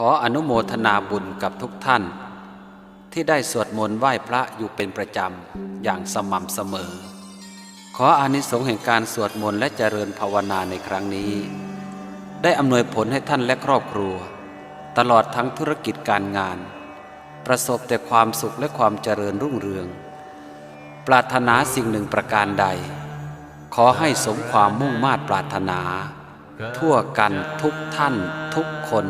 ขออนุโมทนาบุญกับทุกท่าน ที่ได้สวดมนต์ไหว้พระอยู่เป็นประจำอย่างสม่ำเสมอ ขออานิสงส์แห่งการสวดมนต์และเจริญภาวนาในครั้งนี้ ได้อำนวยผลให้ท่านและครอบครัว ตลอดทั้งธุรกิจการงาน ประสบแต่ความสุขและความเจริญรุ่งเรือง ปรารถนาสิ่งหนึ่งประการใด ขอให้สมความมุ่งมา่ปรารถนา ทั่วกันทุกท่านทุกคน